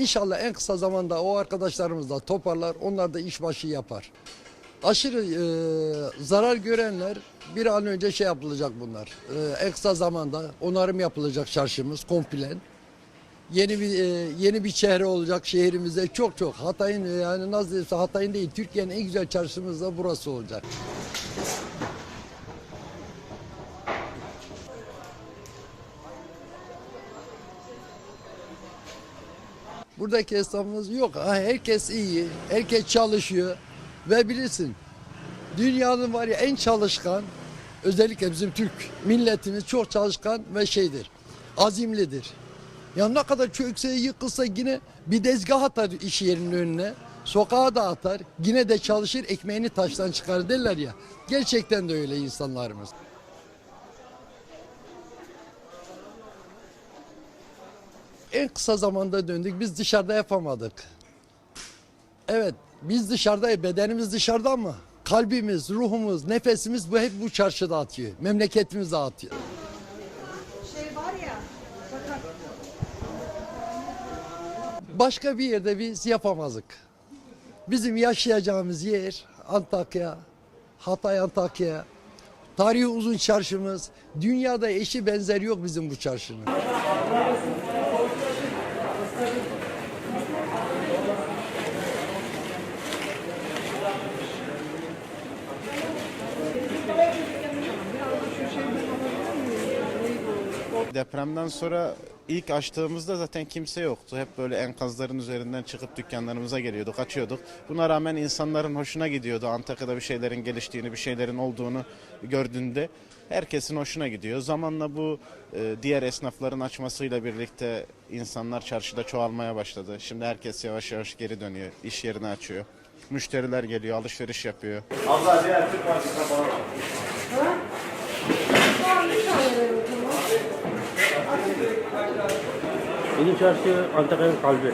İnşallah en kısa zamanda o arkadaşlarımız da toparlar, onlar da işbaşı yapar. Aşırı e, zarar görenler bir an önce şey yapılacak bunlar. E, en kısa zamanda onarım yapılacak çarşımız komple. Yeni bir e, yeni bir çehre olacak şehrimizde çok çok. Hatay'ın yani nasıl Hatay'ın değil Türkiye'nin en güzel çarşımız da burası olacak. Buradaki esnafımız yok. Herkes iyi, herkes çalışıyor ve bilirsin dünyanın var ya en çalışkan özellikle bizim Türk milletimiz çok çalışkan ve şeydir. Azimlidir. Ya ne kadar çökse yıkılsa yine bir dezgah atar iş yerinin önüne. Sokağa da atar. Yine de çalışır ekmeğini taştan çıkar derler ya. Gerçekten de öyle insanlarımız. En kısa zamanda döndük. Biz dışarıda yapamadık. Evet, biz dışarıda, bedenimiz dışarıda ama kalbimiz, ruhumuz, nefesimiz bu hep bu çarşıda atıyor. Memleketimize atıyor. Şey var ya, Başka bir yerde biz yapamazdık. Bizim yaşayacağımız yer Antakya, Hatay Antakya. Tarihi uzun çarşımız. Dünyada eşi benzeri yok bizim bu çarşının. Depremden sonra ilk açtığımızda zaten kimse yoktu. Hep böyle enkazların üzerinden çıkıp dükkanlarımıza geliyorduk, açıyorduk. Buna rağmen insanların hoşuna gidiyordu. Antakya'da bir şeylerin geliştiğini, bir şeylerin olduğunu gördüğünde herkesin hoşuna gidiyor. Zamanla bu e, diğer esnafların açmasıyla birlikte insanlar çarşıda çoğalmaya başladı. Şimdi herkes yavaş yavaş geri dönüyor, iş yerini açıyor. Müşteriler geliyor, alışveriş yapıyor. Yeni çarşı Antakya'nın kalbi.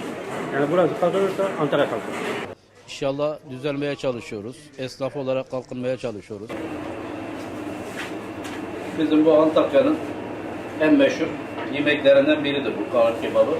Yani burası kazanırsa Antakya kalkar. İnşallah düzelmeye çalışıyoruz. Esnaf olarak kalkınmaya çalışıyoruz. Bizim bu Antakya'nın en meşhur yemeklerinden biridir bu kağıt kebabı.